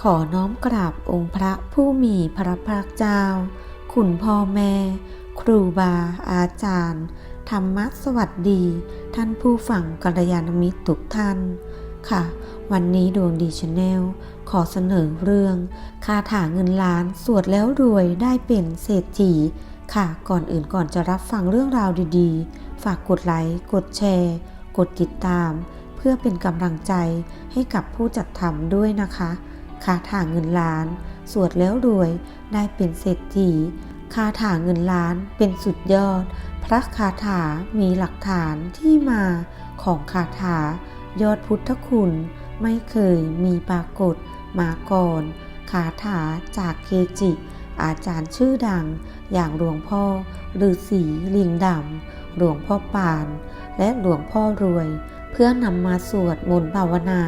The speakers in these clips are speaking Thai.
ขอน้อมกราบองค์พระผู้มีพระภาคเจ้าคุณพ่อแม่ ครูบาอาจารย์ ธรรมะสวัสดี ท่านผู้ฟังกัลยาณมิตรทุกท่าน ค่ะ วันนี้ดวงดีชาแนลขอเสนอเรื่องคาถาเงินล้านสวดแล้วรวยได้เป็นเศรษฐีค่ะก่อนอื่นก่อนจะรับฟังเรื่องราวดีๆ ฝากกดไลค์ กดแชร์ กดติดตาม เพื่อเป็นกำลังใจให้กับผู้จัดทำด้วยนะคะ คาถาเงินล้าน สวดแล้วรวยได้เป็นเศรษฐีคาถาเงินล้านเป็นสุดยอด พระคาถามีหลักฐานที่มาของคาถายอดพุทธคุณไม่เคยมีปรากฏมาก่อนคาถาจากเคจิ อาจารย์ชื่อดัง อย่างหลวงพ่อฤาษีลิงดำหลวงพ่อปาน และหลวงพ่อรวย เพื่อนำมาสวดมนต์ภาวนา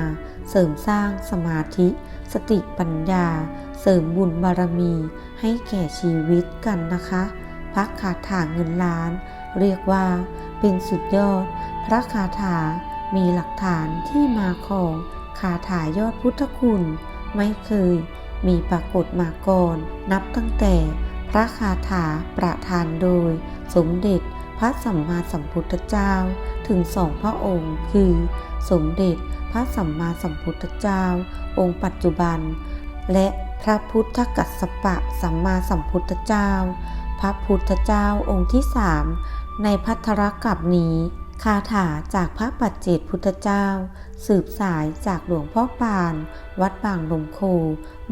เสริมสร้างสมาธิ สติปัญญา เสริมบุญบารมี ให้แก่ชีวิตกันนะคะพระคาถาเงินล้าน เรียกว่า เป็นสุดยอด พระคาถามีหลักฐานที่มาของคาถายอดพุทธคุณ ไม่เคยมีปรากฏมาก่อน นับตั้งแต่พระคาถาประทานโดย สมเด็จพระสัมมาสัมพุทธเจ้าถึงสองพระองค์คือ สมเด็จ ระสัมมาสัมพุทธเจ้า องค์ปัจจุบัน และพระพุทธกัสสปะสัมมาสัมพุทธเจ้า พระพุทธเจ้าองค์ที่สามในพัทธรกับนี้คาถาจากพระปัจเจกพุทธเจ้า สืบสายจากหลวงพ่อปาน วัดบางลมโค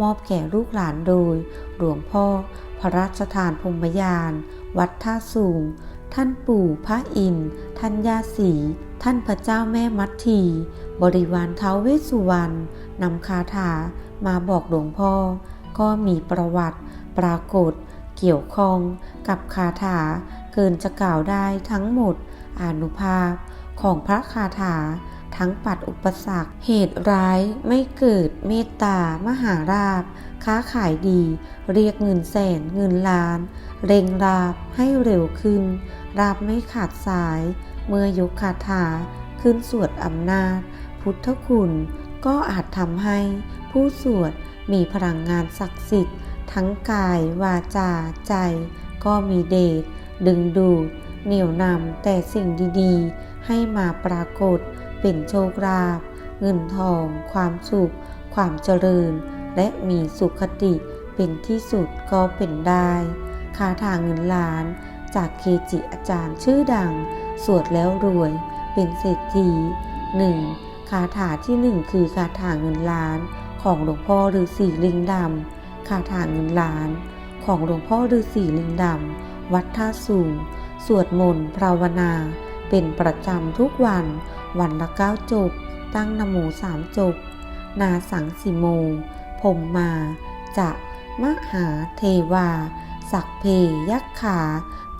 มอบแก่ลูกหลานโดย หลวงพ่อ พระราชทานพมยาน วัดท่าสูง ท่านปู่พระอิน ท่านย่าศรีท่านพระเจ้าแม่มัทที บริวารเท้าวเวสสุวรรณนำคาถามาบอกหลวงพ่อ ก็มีประวัติปรากฏ เกี่ยวข้องกับคาถาเกินจะกล่าวได้ทั้งหมดอนุภาพของพระคาถาทั้งปัดอุปสรรค เหตุร้ายไม่เกิดเมตตามหาราบ ค้าขายดี เรียกเงินแสนเงินล้าน เร่งราบให้เร็วขึ้น ราบไม่ขาดสาย เมื่อยกคาถาขึ้นสวดอำนาจ พุทธคุณ ก็อาจทำให้ผู้สวดมีพลังงานศักดิ์สิทธิ์ ทั้งกาย วาจา ใจ ก็มีเดชดึงดูดเหนี่ยวนำแต่สิ่งดีๆ ให้มาปรากฏ เป็นโชคลาภเงินทอง ความสุข ความเจริญ และมีสุขติเป็นที่สุดก็เป็นได้คาถาเงินล้านจากเคจิอาจารย์ชื่อดัง สวดแล้วรวย เป็นเศรษฐีหนึ่ง คาถาที่หนึ่งคือคาถาเงินล้านของหลวงพ่อฤาษีลิงดำคาถาเงินล้าน ของหลวงพ่อฤาษีลิงดำวัดท่าสูง สวดมนต์ภาวนา เป็นประจำทุกวัน วันละเก้าจบ ตั้งนโมสามจบ นาสังสิโม ผมมา จะมหาเทวา สักเพยักขา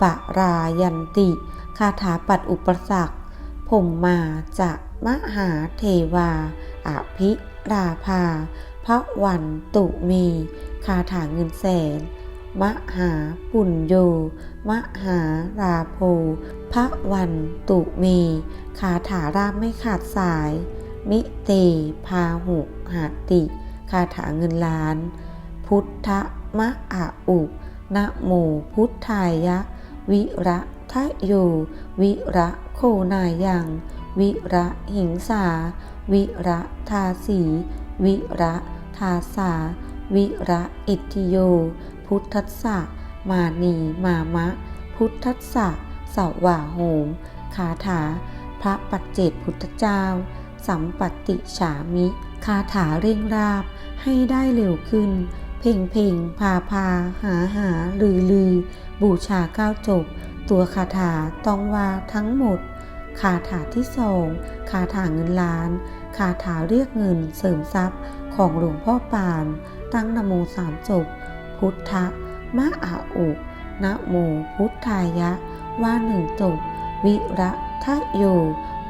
ปะรายันติ คาถาปัดอุปสรรคผมมาจะ มหาเทวาอภิราภาพระวันตุมี คาถาเงินแสน มหาปุญโย มหาราโภพระวันตุมี คาถาราบไม่ขาดสาย มิเตพาหุหาติ คาถาเงินล้าน พุทธมะอาอุนะโมพุทธายะ วิระทะโย วิระโคนายัง วิระหิงสา วิระทาสี วิระทาสา วิระอิทธิโย พุทธัสสะ มานีมามะ พุทธัสสะสวาโหมคาถา พระปัจเจกพุทธเจ้า สัมปติฉามิคาถาเร่งราบให้ได้เร็วขึ้น เพ่งเพ่งพาพา หาหาลือลือ บูชาก้าวจบ ตัวคาถาต้องว่าทั้งหมด คาถาที่สองคาถาเงินล้าน คาถาเรียกเงินเสริมทรัพย์ของหลวงพ่อปาน ตั้งนโมสามจบ พุทธะมะอาอุนะโมพุทธายะ ว่าหนึ่งจบ วิระทะโย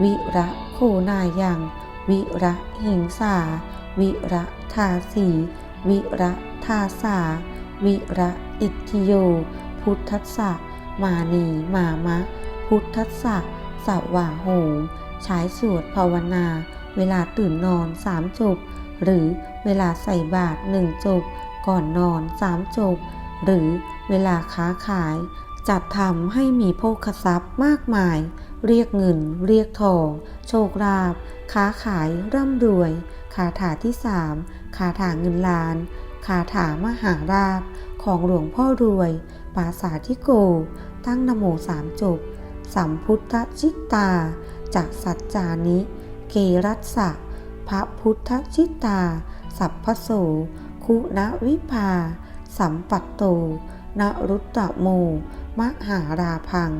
วิระโคนายัง วิระหิงสา วิระทาสี วิระทาสา วิระอิทธิโย พุทธัสสะมานีมามะ พุทธัสสะ สว่าโหมใช้สวดภาวนา เวลาตื่นนอนสามจบ หรือเวลาใส่บาตรหนึ่งจบ ก่อนนอนสามจบ หรือเวลาค้าขาย จัดทำให้มีโภคทรัพย์มากมาย เรียกเงิน เรียกทอง โชคลาภค้าขายร่ำรวย คาถาที่สามคาถาเงินล้าน คาถามหาราภของหลวงพ่อรวยปราสาทที่โก ตั้งนโมสามจบ สัมพุทธชิตตาจากสัจจานิเกรัสสะพระพุทธชิตตา สัพพโส คุณวิภา สัมปัตโตนรุตตะโม มหาราพัง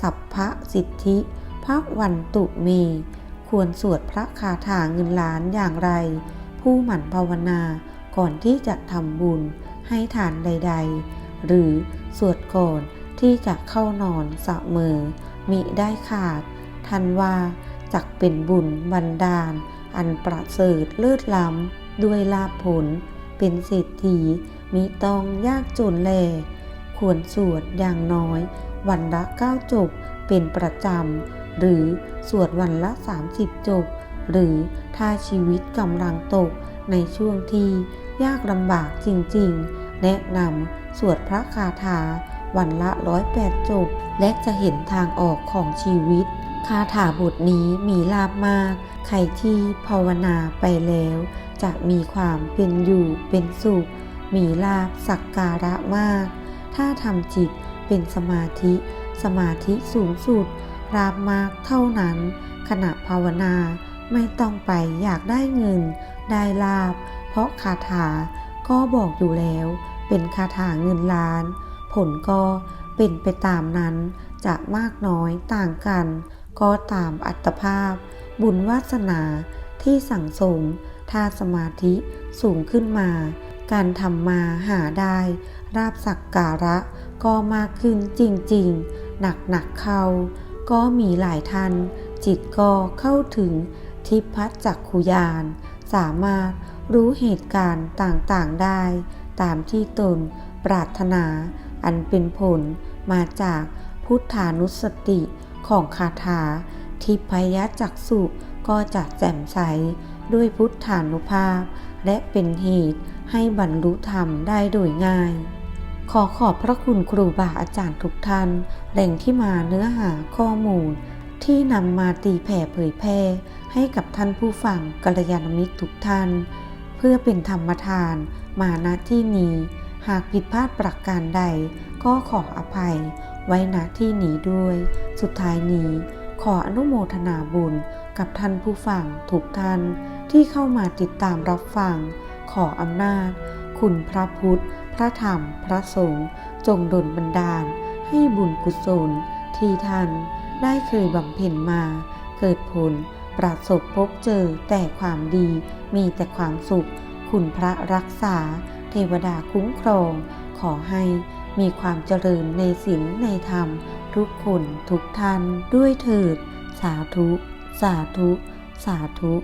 สัพพะสิทธิพระวันตุเม ควรสวดพระคาถาเงินล้านอย่างไร ผู้หมั่นภาวนาก่อนที่จะทำบุญให้ทานใด ๆ หรือสวดก่อนที่จะเข้านอนเสมอ มิได้ขาด ทันว่าจักเป็นบุญบันดาล อันประเสริฐเลิศล้ำ ด้วยลาภผล เป็นเศรษฐีมิต้องยากจนแล ควรสวดอย่างน้อย วันละเก้าจบเป็นประจำ หรือสวดวันละ 30 จบ หรือถ้าชีวิตกำลังตกในช่วงที่ยากลำบากจริงๆ แนะนำสวดพระคาถา วันละร้อยแปดจบ และจะเห็นทางออกของชีวิต คาถาบทนี้มีลาบมาก ใครที่ภาวนาไปแล้ว จะมีความเป็นอยู่เป็นสุข มีลาบสักการะมาก ถ้าทำจิตเป็นสมาธิ สมาธิสูงสุดราบมากเท่านั้น ขณะภาวนาไม่ต้องไปอยากได้เงิน ได้ลาบ เพราะคาถาก็บอกอยู่แล้ว เป็นคาถาเงินล้าน ผลก็เป็นไปตามนั้นจะมากน้อยต่างกัน ก็ตามอัตภาพ บุญวาสนาที่สั่งสม ถ้าสมาธิสูงขึ้นมา การทำมาหาได้ ราบสักการะก็มากขึ้นจริงๆ หนักหนักๆเข้า ก็มีหลายท่านจิตก็เข้าถึงทิพจักขุยาน สามารถรู้เหตุการณ์ต่างๆได้ ตามที่ตนปรารถนา อันเป็นผลมาจากพุทธานุสติของคาถาทิพยจักสุก็จะแจ่มใสด้วยพุทธานุภาพ และเป็นเหตุให้บรรลุธรรมได้โดยง่าย ขอขอบพระคุณครูบาอาจารย์ทุกท่านแหล่งที่มาเนื้อหาข้อมูล ที่นำมาตีแผ่เผยแพร่ให้กับท่านผู้ฟังกัลยาณมิตรทุกท่าน เพื่อเป็นธรรมทานมาณที่นี้ หากผิดพลาดประการใด ก็ขออภัย ไว้ณที่นี้ด้วย สุดท้ายนี้ขออนุโมทนาบุญกับท่านผู้ฟังทุกท่านที่เข้ามาติดตามรับฟัง ขออำนาจ คุณพระพุทธ พระธรรม พระสงฆ์จงดลบันดาล ให้บุญกุศล ที่ท่านได้เคยบำเพ็ญมา เกิดผล ประสบพบเจอแต่ความดี มีแต่ความสุข คุณพระรักษา เทวดาคุ้มครอง ขอให้มีความเจริญในศีลในธรรม ทุกคนทุกท่านด้วยเถิด สาธุ สาธุ สาธุ